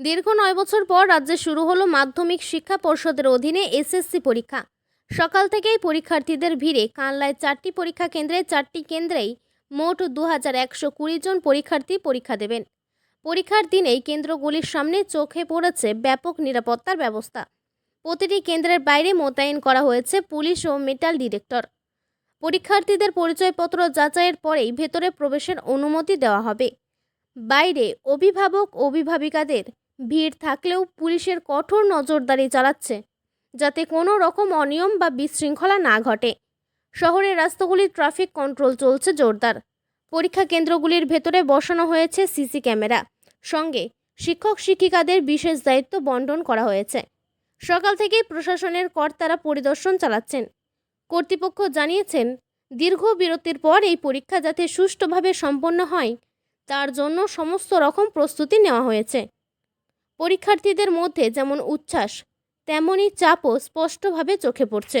দীর্ঘ নয় বছর পর রাজ্যে শুরু হলো মাধ্যমিক শিক্ষা পর্ষদের অধীনে এসএসসি পরীক্ষা। সকাল থেকেই পরীক্ষার্থীদের ভিড়ে কানলায় চারটি পরীক্ষা কেন্দ্রে চারটি কেন্দ্রেই মোট দু হাজার একশো কুড়ি জন পরীক্ষার্থী পরীক্ষা দেবেন। পরীক্ষার দিনেই কেন্দ্রগুলির সামনে চোখে পড়েছে ব্যাপক নিরাপত্তার ব্যবস্থা। প্রতিটি কেন্দ্রের বাইরে মোতায়েন করা হয়েছে পুলিশ ও মেটাল ডিরেক্টর পরীক্ষার্থীদের পরিচয়পত্র যাচাইয়ের পরেই ভেতরে প্রবেশের অনুমতি দেওয়া হবে। বাইরে অভিভাবক অভিভাবিকাদের ভিড় থাকলেও পুলিশের কঠোর নজরদারি চালাচ্ছে, যাতে কোনো রকম অনিয়ম বা বিশৃঙ্খলা না ঘটে। শহরের রাস্তাগুলির ট্রাফিক কন্ট্রোল চলছে জোরদার। পরীক্ষা কেন্দ্রগুলির ভেতরে বসানো হয়েছে সিসি ক্যামেরা। সঙ্গে শিক্ষক শিক্ষিকাদের বিশেষ দায়িত্ব বন্টন করা হয়েছে। সকাল থেকেই প্রশাসনের কর্তারা পরিদর্শন চালাচ্ছেন। কর্তৃপক্ষ জানিয়েছেন, দীর্ঘ বিরতির পর এই পরীক্ষা যাতে সুষ্ঠুভাবে সম্পন্ন হয়, তার জন্য সমস্ত রকম প্রস্তুতি নেওয়া হয়েছে। পরীক্ষার্থীদের মধ্যে যেমন উচ্ছ্বাস তেমনই চাপও স্পষ্টভাবে চোখে পড়ছে।